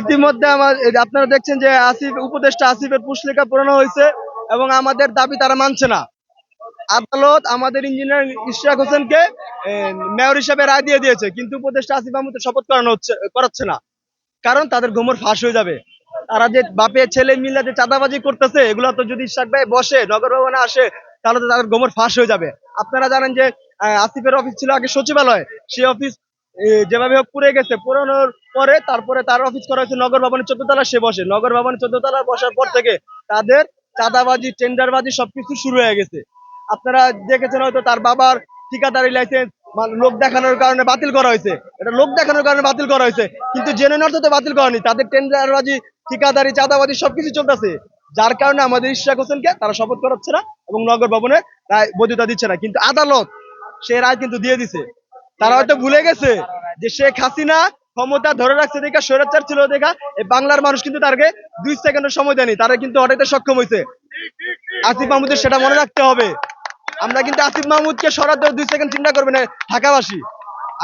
ইতিমধ্যে আমার আপনারা দেখছেন যে আসিফ, উপদেষ্টা আসিফের পুস্লিকা পূরণ হয়েছে এবং আমাদের দাবি তারা মানছে না। আদালত আমাদের ইঞ্জিনিয়ার ইশরাক হোসেনকে মেয়র হিসাবে রায় দিয়ে দিয়েছে, কিন্তু উপদেষ্টা আসিফ মাহমুদের শপথ করানো হচ্ছে, করাচ্ছে না। কারণ তাদের গোমর ফাঁস হয়ে যাবে। তারা যে বাপে, ছেলে মিলে যে চাঁদাবাজি করতেছে, এগুলো তো যদি ইশরাক ভাই বসে, নগর ভবনে আসে, তাহলে তো তাদের গোমর ফাঁস হয়ে যাবে। আপনারা জানেন যে আসিফের অফিস ছিল আগে সচিবালয়। সেই অফিস যেভাবে হোক পুড়ে গেছে। পুরানোর পরে তারপরে তার অফিস করা হয়েছে নগর ভবনের চোদ্দ তলা সে বসে। নগর ভবনের চোদ্দ তলা বসার পর থেকে তাদের চাঁদাবাজি, টেন্ডারবাজি সবকিছু শুরু হয়ে গেছে। আপনারা দেখেছেন হয়তো তার বাবার ঠিকাদারি লাইসেন্স লোক দেখানোর কারণে বাতিল করা হয়েছে। এটা লোক দেখানোর কারণে বাতিল করা হয়েছে, কিন্তু জেনে অর্থে বাতিল করেনি। তাদের টেন্ডারবাজি, ঠিকাদারি, চাঁদাবাজি সবকিছু চলতেছে। যার কারণে আমাদের ইশরাক হোসেনকে তারা শপথ করাচ্ছে না এবং নগর ভবনে রায় বৈধতা দিচ্ছে না। কিন্তু আদালত সে রায় কিন্তু দিয়ে দিছে। তারা হয়তো ভুলে গেছে যে শেখ হাসিনা ক্ষমতা ধরে রাখছে দেখা, স্বৈরাচার ছিল দেখা এই বাংলার মানুষ কিন্তু তারকে দুই সেকেন্ডের সময় দেয়নি, তারা কিন্তু হঠাৎ সক্ষম হয়েছে। আসিফ মাহমুদের সেটা মনে রাখতে হবে। আমরা কিন্তু আসিফ মাহমুদকে সরাতে দুই সেকেন্ড চিন্তা করবে না ঢাকাবাসী।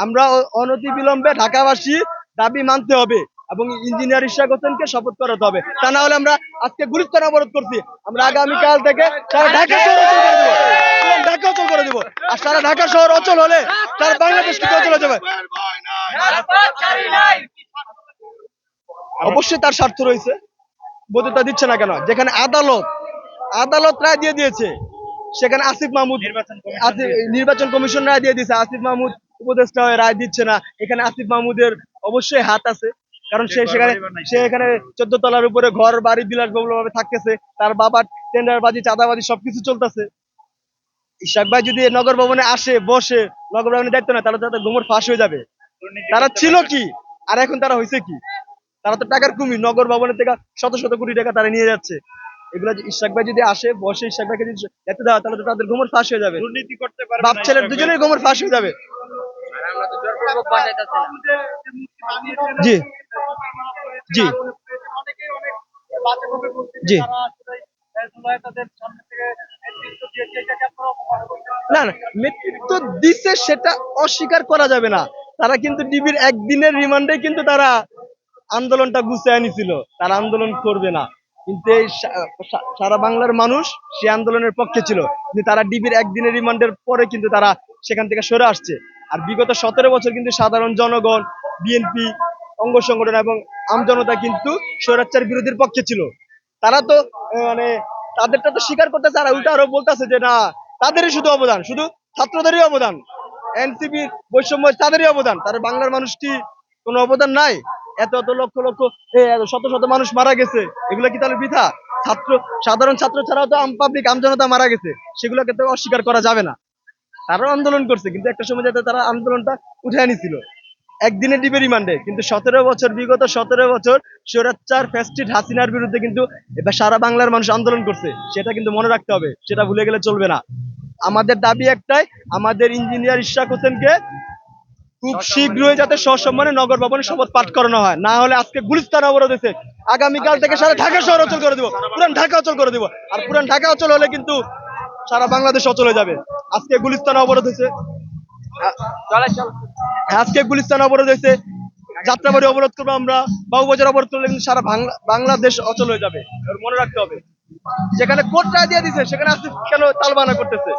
আমরা অনতি বিলম্বে ঢাকাবাসী দাবি মানতে হবে এবং ইঞ্জিনিয়ার ইশাক হোসেনকে শপথ করাতে হবে। তা না হলে আমরা আজকে গুলিস্তান অবরোধ করছি। আমরা আগামীকাল থেকে সারা ঢাকা শহর অচল করে দিব। ঢাকা অচল করে দিব। আর সারা ঢাকা শহর অচল হলে সারা বাংলাদেশ কিন্তু অচল হয়ে যাবে। অবশ্যই তার স্বার্থ রয়েছে। বৈধতা দিচ্ছে না কেন? যেখানে আদালত আদালত রায় দিয়ে দিয়েছে সেখানে আসিফ মাহমুদ নির্বাচন কমিশন রায় দিয়ে দিয়েছে। আসিফ মাহমুদ উপদেষ্টা হয়ে রায় দিচ্ছে না। এখানে আসিফ মাহমুদের অবশ্যই হাত আছে। কারণ সে সেখানে সে এখানে চোদ্দ তলার উপরে ঘর বাড়ি বিলাসবহুল ভাবে থাকতেছে। তার বাবার টেন্ডারবাজি চাঁদাবাজি সবকিছু চলতেছে। ইশাক ভাই যদি নগর ভবনে আসে বসে নগর ভবনে দায়িত্ব না তাহলে তাদের গোমর ফাঁস হয়ে যাবে। তারা ছিল কি? আর এখন তারা হয়েছে কি? তারা তো টাকার কুমির নগর ভবনের থেকে শত শত কোটি টাকা তারা নিয়ে যাচ্ছে। এগুলো যে ইশাক ভাই যদি আসে বসে ইশাক ভাইকে যদি দায়িত্ব দেওয়া তাহলে তো তাদের গোমর ফাঁস হয়ে যাবে। দুর্নীতি করতে পারবে বাপ ছেলের দুজনের গোমর ফাঁস হয়ে যাবে। জি। জি। জি। না না নেতৃত্ব দিচ্ছে সেটা অস্বীকার করা যাবে না। তারা কিন্তু ডিবির একদিনের রিমান্ডে কিন্তু তারা আন্দোলনটা গুছিয়ে আনিছিল, তারা আন্দোলন করবে না। কিন্তু এই সারা বাংলার মানুষ সে আন্দোলনের পক্ষে ছিল। কিন্তু তারা ডিবির একদিনের রিমান্ডের পরে কিন্তু তারা সেখান থেকে সরে আসছে। আর বিগত সতেরো বছর কিন্তু সাধারণ জনগণ, বিএনপি, অঙ্গ সংগঠন এবং আমজনতা কিন্তু স্বৈরাচার বিরোধীর পক্ষে ছিল। তারা তো মানে তাদেরটা তো স্বীকার করতেছে, আর উল্টা আরও বলতেছে যে, না, তাদেরই শুধু অবদান, শুধু ছাত্রদেরই অবদান। এনসিপি বৈষম্য তাদেরই অবদান। তার বাংলার মানুষটি কোনো অবদান নাই। এত এত লক্ষ লক্ষ শত শত মানুষ মারা গেছে। এগুলো কি তাহলে বৃথা? ছাত্র, সাধারণ ছাত্র ছাড়াও তো আম পাবলিক আমজনতা মারা গেছে। সেগুলোকে তো অস্বীকার করা যাবে না। তারাও আন্দোলন করছে, কিন্তু একটা সময় যাতে তারা আন্দোলনটা উঠে আনিছিল একদিনে ডিবে রিমান্ডে, কিন্তু সতেরো বছর, বিগত সতেরো বছর স্বৈরাচার ফেস্টিড হাসিনার বিরুদ্ধে কিন্তু এবার সারা বাংলার মানুষ আন্দোলন করছে। সেটা কিন্তু মনে রাখতে হবে, সেটা ভুলে গেলে চলবে না। আমাদের দাবি একটাই, আমাদের ইঞ্জিনিয়ার ইশাক হোসেনকে খুব শীঘ্রই যাতে সসম্মানে নগর ভবনে শপথ পাঠ করানো হয়। না হলে আজকে গুলিস্তান অবরোধ হয়েছে। আগামীকাল থেকে সারা ঢাকা শহর অচল করে দিব। পুরান ঢাকা অচল করে দিব। আর পুরান ঢাকা অচল হলে কিন্তু সারা বাংলাদেশ অচল হয়ে যাবে। আজকে গুলিস্তান অবরোধ হয়েছে। আজকে গুলিস্তান অবরোধ হয়েছে। যাত্রাবাড়ি অবরোধ করব আমরা। বাবুবাজার অবরোধ করলে কিন্তু সারা বাংলা বাংলাদেশ অচল হয়ে যাবে। মনে রাখতে হবে। যেখানে কোর্ট রায় দিয়ে দিছে সেখানে আসিফ কেন তালবানা করতেছে?